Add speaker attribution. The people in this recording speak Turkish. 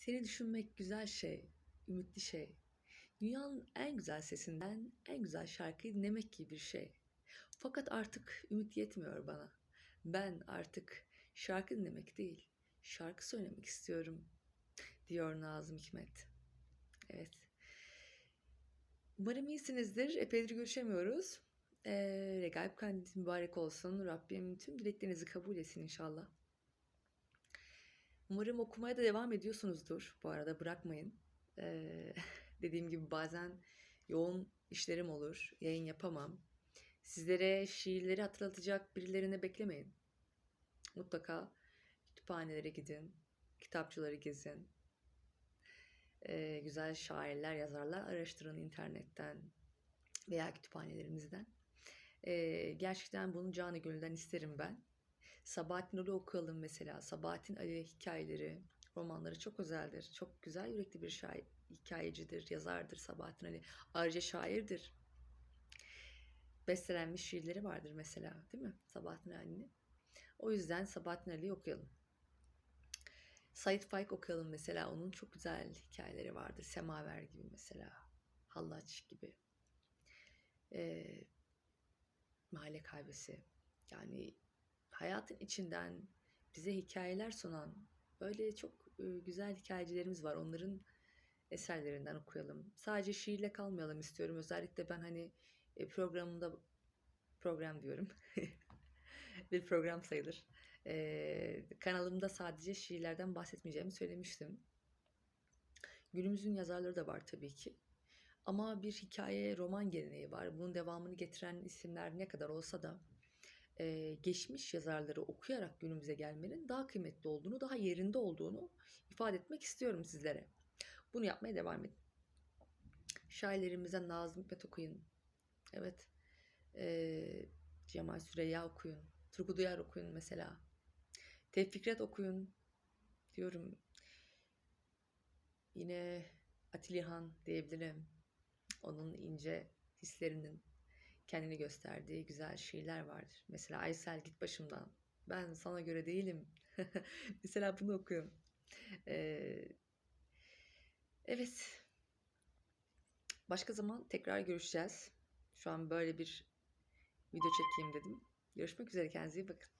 Speaker 1: Seni düşünmek güzel şey, ümitli şey. Dünyanın en güzel sesinden en güzel şarkıyı dinlemek gibi bir şey. Fakat artık ümit yetmiyor bana. Ben artık şarkı dinlemek değil, şarkı söylemek istiyorum, diyor Nazım Hikmet. Evet. Umarım iyisinizdir. Epeydir görüşemiyoruz. Ee, Regaib Kandil mübarek olsun. Rabbim tüm dileklerinizi kabul etsin inşallah. Umarım okumaya da devam ediyorsunuzdur. Bu arada bırakmayın. Ee, dediğim gibi bazen yoğun işlerim olur. Yayın yapamam. Sizlere şiirleri hatırlatacak birilerini beklemeyin. Mutlaka kütüphanelere gidin. Kitapçıları gezin. Ee, güzel şairler, yazarlar araştırın internetten veya kütüphanelerimizden. Ee, gerçekten bunu canı gönülden isterim ben. Sabahattin Ali okuyalım mesela. Sabahattin Ali hikayeleri, romanları çok özeldir. Çok güzel yürekli bir şair, hikayecidir, yazardır Sabahattin Ali. Ayrıca şairdir. Bestelenmiş şiirleri vardır mesela değil mi Sabahattin Ali'nin? O yüzden Sabahattin Ali'yi okuyalım. Said Faik okuyalım mesela. Onun çok güzel hikayeleri vardır. Semaver gibi mesela. Hallaç gibi. Ee, Mahalle Kahvesi. Yani hayatın içinden bize hikayeler sunan böyle çok güzel hikayecilerimiz var. Onların eserlerinden okuyalım. Sadece şiirle kalmayalım istiyorum. Özellikle ben hani e, programımda program diyorum. bir program sayılır. Ee, kanalımda sadece şiirlerden bahsetmeyeceğimi söylemiştim. Günümüzün yazarları da var tabii ki. Ama bir hikaye, roman geleneği var. Bunun devamını getiren isimler ne kadar olsa da e, geçmiş yazarları okuyarak günümüze gelmenin daha kıymetli olduğunu, daha yerinde olduğunu ifade etmek istiyorum sizlere. Bunu yapmaya devam edin. Şairlerimizden Nazım Hikmet okuyun. Evet. E, Cemal Süreyya okuyun. Turgut Uyar okuyun mesela. Tevfik Fikret okuyun. Diyorum. Yine Atilihan diyebilirim. Onun ince hislerinin kendini gösterdiği güzel şiirler vardır. Mesela Aysel git başımdan. Ben sana göre değilim. Mesela bunu okuyun. Ee, evet. Başka zaman tekrar görüşeceğiz. Şu an böyle bir video çekeyim dedim. Görüşmek üzere. Kendinize iyi bakın.